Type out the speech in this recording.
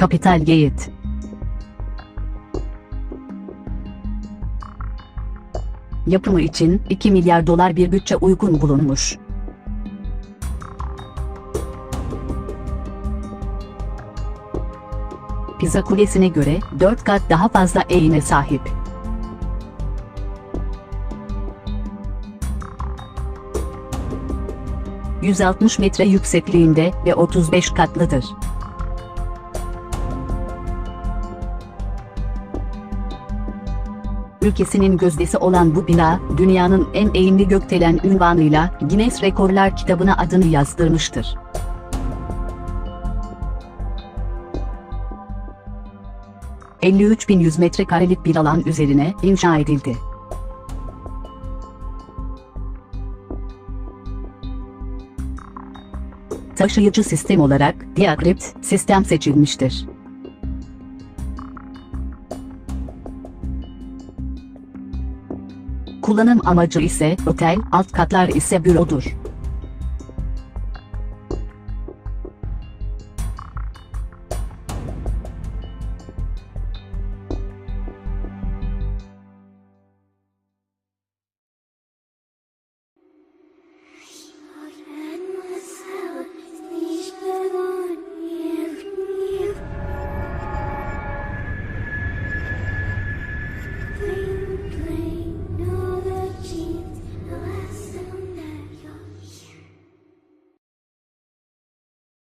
Capital Gate. Yapımı için 2 milyar dolar bir bütçe uygun bulunmuş. Pizza Kulesi'ne göre 4 kat daha fazla eğime sahip. ...160 metre yüksekliğinde ve 35 katlıdır. ülkesinin gözdesi olan bu bina, dünyanın en eğimli gökdelen ünvanıyla Guinness Rekorlar kitabına adını yazdırmıştır. ...53.100 metrekarelik bir alan üzerine inşa edildi. Taşıyıcı sistem olarak Diakript sistem seçilmiştir. Kullanım amacı ise otel, alt katlar ise bürodur.